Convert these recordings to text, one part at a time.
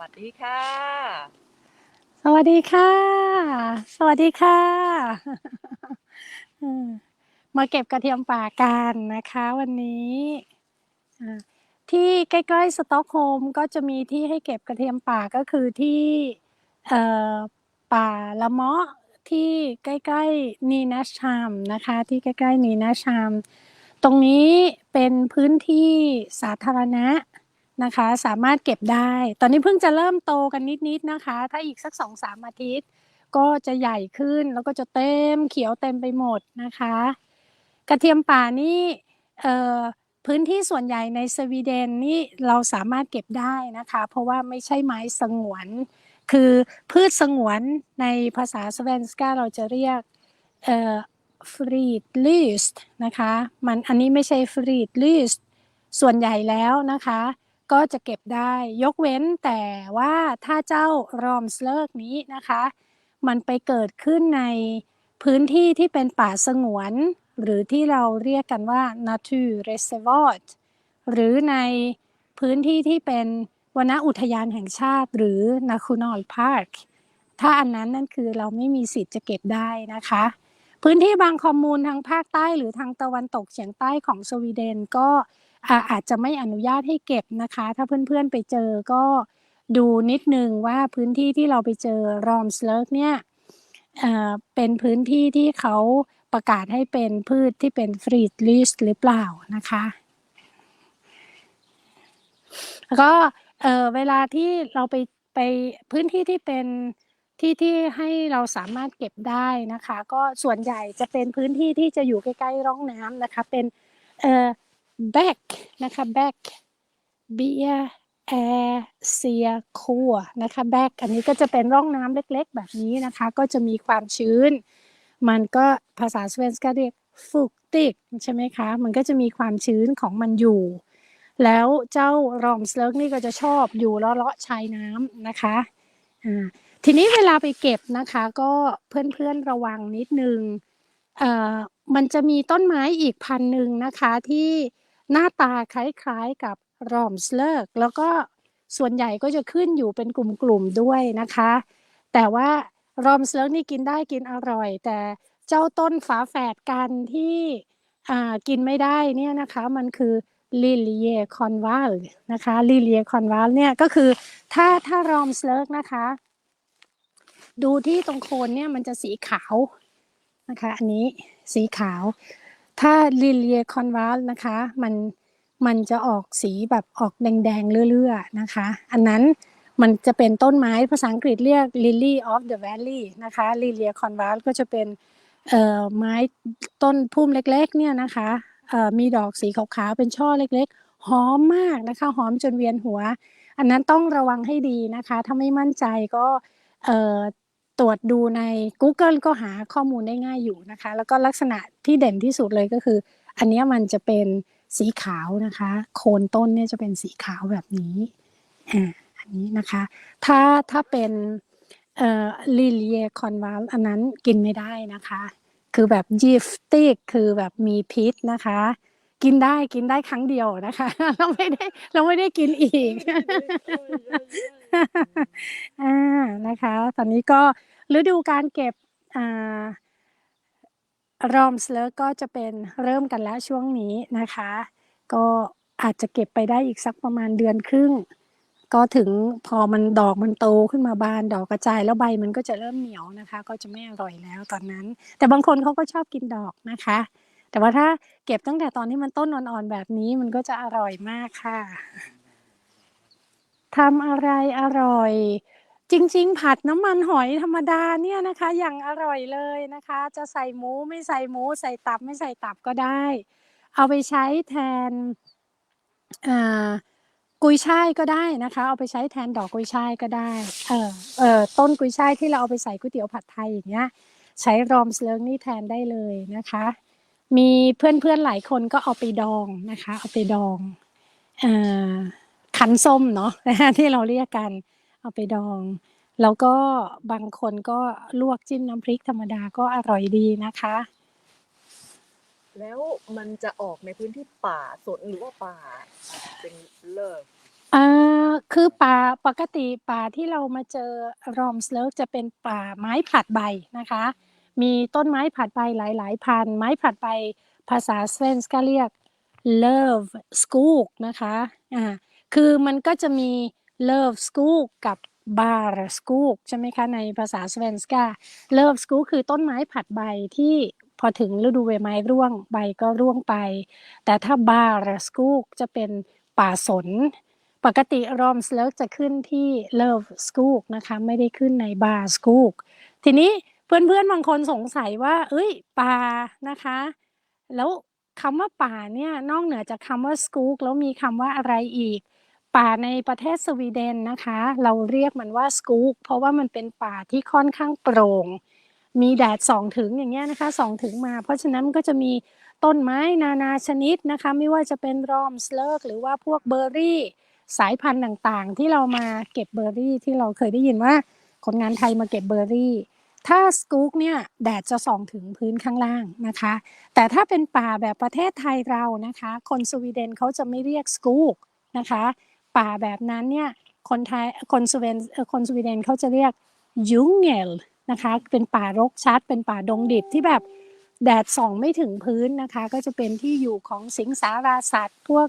วัสดีค่ะ สวัสดีค่ะ สวัสดีค่ะมาเก็บกระเทียมป่ากันนะคะวันนี้ที่ใกล้ๆสต็อกโฮล์มก็จะมีที่ให้เก็บกระเทียมป่าก็คือที่ป่าละเมาะที่ใกล้ๆนีนาชามนะคะ ที่ใกล้ๆนีนาชาม ตรงนี้เป็นพื้นที่สาธารณะ นะคะ สามารถเก็บได้ ตอนนี้เพิ่งจะเริ่มโตกันนิดๆนะคะ ถ้าอีกสักสองสามอาทิตย์ ก็จะใหญ่ขึ้นแล้วก็จะเต็มเขียวเต็มไปหมดนะคะ กระเทียมป่านี่พื้นที่ส่วนใหญ่ในสวีเดนนี่เราสามารถเก็บได้นะคะ เพราะว่าไม่ใช่ไม้สงวน คือพืชสงวนในภาษาสเวนสกาเราจะเรียกฟรีดลิสต์นะคะ มันอันนี้ไม่ใช่ฟรีดลิสต์ส่วนใหญ่แล้วนะคะ ก็จะเก็บได้ยกเว้นแต่ว่าถ้าเจ้ารอมสเลิกนี้นะคะ มันไปเกิดขึ้นในพื้นที่ที่เป็นป่าสงวน หรือที่เราเรียกกันว่า Naturreservat หรือในพื้นที่ที่เป็นวนอุทยานแห่งชาติ หรือ National Park ถ้าอันนั้นนั่นคือเราไม่มีสิทธิ์จะเก็บได้นะคะ พื้นที่บางคอมมูนทางภาคใต้หรือทางตะวันตกเฉียงใต้ของสวีเดนก็ อาจจะไม่อนุญาตให้เก็บนะคะ ถ้าเพื่อนๆไปเจอก็ดูนิดนึงว่าพื้นที่ที่เราไปเจอรอมสเลิกเนี่ยเป็นพื้นที่ที่เขาประกาศให้เป็นพืชที่เป็นฟรีดลิสหรือเปล่านะคะแล้วก็เอ่อเวลาที่เราไปไปพื้นที่ที่เป็นที่ที่ให้เราสามารถเก็บได้นะคะ ก็ส่วนใหญ่จะเป็นพื้นที่ที่จะอยู่ใกล้ๆร่องน้ำนะคะ เป็นเอ่อแบกนะคะแบกเบียแอเซียคัวนะคะแบกอันนี้ก็จะเป็นร่องน้ำเล็กๆ แบบนี้นะคะ ก็จะมีความชื้น มันก็ภาษาสเวนสกาเรียกฟุกติกใช่ไหมคะ มันก็จะมีความชื้นของมันอยู่ แล้วเจ้ารอมสเลิกนี่ก็จะชอบอยู่เลาะๆชายน้ำนะคะอ่าทีนี้เวลาไปเก็บนะคะ ก็เพื่อนๆระวังนิดนึงเอ่อมันจะมีต้นไม้อีกพันหนึ่งนะคะที่ หน้าตาคล้ายๆกับรอมสเลิกแล้วก็ส่วนใหญ่ก็จะขึ้นอยู่เป็นกลุ่มๆด้วยนะคะ แต่ว่ารอมสเลิกนี่กินได้กินอร่อย แต่เจ้าต้นฝาแฝดกันที่อ่ากินไม่ได้เนี่ยนะคะมันคือลิเลียคอนวาลนะคะลิเลียคอนวาลเนี่ยก็คือถ้าถ้ารอมสเลิกนะคะ ดูที่ตรงโคนเนี่ยมันจะสีขาวนะคะ อันนี้สีขาว ถ้าลิเลียคอนวาลนะคะ มันมันจะออกสีแบบออกแดงๆเลื่อยๆนะคะ อันนั้นมันจะเป็นต้นไม้ภาษาอังกฤษเรียก lily of the valley นะคะลิเลียคอนวาลก็จะเป็นเอ่อไม้ต้นพุ่มเล็กๆเนี่ยนะคะเอ่อมีดอกสีขาวๆเป็นช่อเล็กๆ หอมมากนะคะ หอมจนเวียนหัว อันนั้นต้องระวังให้ดีนะคะ ถ้าไม่มั่นใจก็เอ่อ ตรวจดูใน Google ก็หาข้อมูลได้ง่ายอยู่นะคะ แล้วก็ลักษณะที่เด่นที่สุดเลยก็คือ อันนี้มันจะเป็นสีขาวนะคะ โคนต้นเนี่ยจะเป็นสีขาวแบบนี้อ่าอันนี้นะคะ ถ้าถ้าเป็นเอ่อลิเลียคอนวาลอันนั้นกินไม่ได้นะคะ คือแบบยิฟติกคือแบบมีพิษนะคะ กินได้กินได้ครั้งเดียวนะคะ เราไม่ได้เราไม่ได้กินอีกอ่านะคะ ตอนนี้ก็ฤดูการเก็บอ่ารอมสเลอก็จะเป็นเริ่มกันแล้วช่วงนี้นะคะ ก็อาจจะเก็บไปได้อีกสักประมาณเดือนครึ่ง ก็ถึงพอมันดอกมันโตขึ้นมาบานดอกกระจายแล้วใบมันก็จะเริ่มเหนียวนะคะ ก็จะไม่อร่อยแล้วตอนนั้น แต่บางคนเขาก็ชอบกินดอกนะคะ แต่ว่าถ้าเก็บตั้งแต่ตอนที่มันต้นอ่อนๆแบบนี้มันก็จะอร่อยมากค่ะทำอะไรอร่อย จริง ๆ ผัดน้ำมันหอยธรรมดาเนี่ยนะคะ อย่างอร่อยเลยนะคะ จะใส่หมูไม่ใส่หมู ใส่ตับไม่ใส่ตับก็ได้ เอาไปใช้แทนกุยช่ายก็ได้นะคะ เอาไปใช้แทนดอกกุยช่ายก็ได้เออเออต้นกุยช่ายที่เราเอาไปใส่ก๋วยเตี๋ยวผัดไทยอย่างเงี้ย ใช้รอมสลิงนี่แทนได้เลยนะคะ มีเพื่อนๆหลายคนก็เอาไปดองนะคะ เอาไปดองอ่าขันส้มเนาะที่เราเรียกกัน เอาไปดอง แล้วก็บางคนก็ลวกจิ้มน้ำพริกธรรมดาก็อร่อยดีนะคะ แล้วมันจะออกในพื้นที่ป่าสนหรือว่าป่าเป็นเลิกอ่าคือป่าปกติป่าที่เรามาเจอรอมสเลิกจะเป็นป่าไม้ผลัดใบนะคะ มีต้นไม้ผลัดใบหลาย ๆ พัน ไม้ผลัดใบภาษาสเวนส์ก็เรียก love skog นะคะอ่าคือมันก็จะมี love skog กับ bar skog ใช่ไหมคะในภาษาสเวนส์กา love skog คือต้นไม้ผลัดใบที่พอถึงฤดูใบไม้ร่วงใบก็ร่วงไป แต่ถ้า bar skog จะเป็นป่าสนปกติรอมสเลิกจะขึ้นที่ Love School นะคะไม่ได้ขึ้นใน Bar School ทีนี้ เพื่อนๆบางคนสงสัยว่า เอ้ยป่านะคะ แล้วคำว่าป่าเนี่ยนอกเหนือจากคำว่า School แล้วมีคำว่าอะไรอีก ป่าในประเทศสวีเดนนะคะ เราเรียกมันว่า School เพราะว่ามันเป็นป่าที่ค่อนข้างโปร่ง มีแดดส่องถึงอย่างเงี้ยนะคะส่องถึงมา เพราะฉะนั้นมันก็จะมีต้นไม้นานาชนิดนะคะ ไม่ว่าจะเป็นรอมสเลิกหรือว่าพวกเบอร์รี่ สายพันธุ์ต่างๆ ที่เรามาเก็บเบอร์รี่ที่เราเคยได้ยินว่าคนงานไทยมาเก็บเบอร์รี่ ถ้าสกู๊กเนี่ยแดดจะส่องถึงพื้นข้างล่างนะคะ แต่ถ้าเป็นป่าแบบประเทศไทยเรานะคะ คนสวีเดนเขาจะไม่เรียกสกู๊กนะคะ ป่าแบบนั้นเนี่ยคนไทยคนสวีเดนเอ่อคนสวีเดนเขาจะเรียกยุงเงลนะคะ เป็นป่ารกชัด เป็นป่าดงดิบที่แบบแดดส่องไม่ถึงพื้นนะคะ ก็จะเป็นที่อยู่ของสิงสาราสัตว์พวก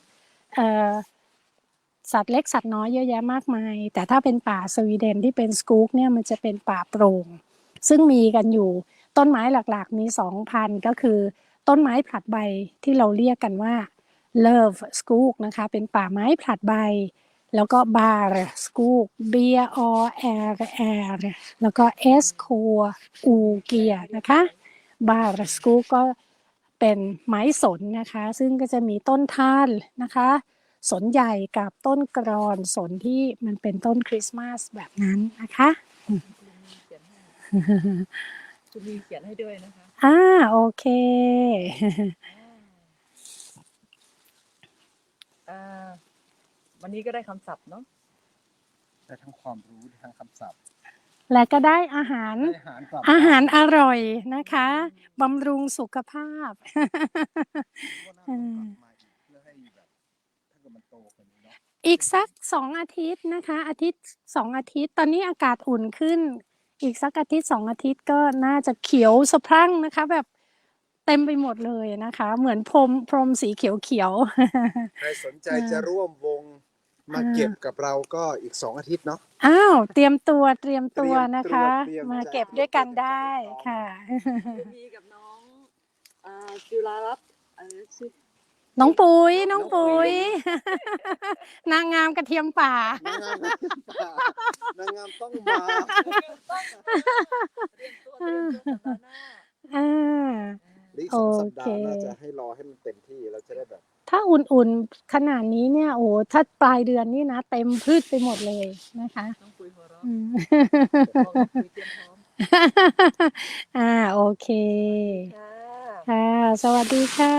สัตว์เล็กสัตว์น้อยเยอะแยะมากมาย แต่ถ้าเป็นป่าสวีเดนที่เป็นสกู๊กเนี่ยมันจะเป็นป่าโปร่ง ซึ่งมีกันอยู่ต้นไม้หลักๆ มีสองพันก็คือ ต้นไม้ผลัดใบที่เราเรียกกันว่า love s k o o k นะคะ เป็นป่าไม้ผลัดใบ แล้วก็ bar s k o o k b o r r แล้วก็ s k o u เกียนะคะ bar s k o o k ก็เป็นไม้สนนะคะ ซึ่งก็จะมีต้นท่านนะคะ สนใหญ่กับต้นกรอนสนที่มันเป็นต้นคริสต์มาสแบบนั้นนะคะ คุณมีเขียนให้ด้วยนะคะ อ่าโอเคอ่าวันนี้ก็ได้คำศัพท์เนาะได้ทั้งความรู้ได้ทั้งคำศัพท์และก็ได้อาหารได้อาหารกลับอาหารอร่อยนะคะบำรุงสุขภาพว่าน่าจะกลับมาอีกเพื่อให้แบบถ้าเกิดมันโตกว่านี้เนาะอีกสักสองอาทิตย์นะคะ อาทิตย์สองอาทิตย์ ตอนนี้อากาศอุ่นขึ้น อีกสักอาทิตย์สองอาทิตย์ก็น่าจะเขียวสะพรั่งนะคะ แบบเต็มไปหมดเลยนะคะ เหมือนพรมพรมสีเขียวเขียวๆใครสนใจจะร่วมวงมาเก็บกับเราก็อีกสองอาทิตย์เนาะ อ้าวเตรียมตัวเตรียมตัวเตรียมนะคะ เตรียมมาใจเก็บด้วยกันได้เตรียมใจค่ะ มีกับน้องอ่าจุฬารัตน์เออชื่อ น้องปุ๋ยน้องน้องปุ๋ปุ๋ยยนางงามกระเทียมป่า นางงามนางงามต้องมาเตรียมตัวเตรียมตัวสัปดาห์หน้าอ่า หรืออีกสองสัปดาโอเคห์น่าจะให้รอให้มันเต็มที่เราจะได้แบบ ถ้าอุ่นๆขนาดนี้เนี่ย โอ้ถ้าปลายเดือนนี่นะ เต็มพืชไปหมดเลยนะคะน้องปุ๋ยหัวเราะอืมบอกน้องปุ๋ยเตรียมพร้อมอ่า โอเค ค่ะ ค่ะ สวัสดีค่ะ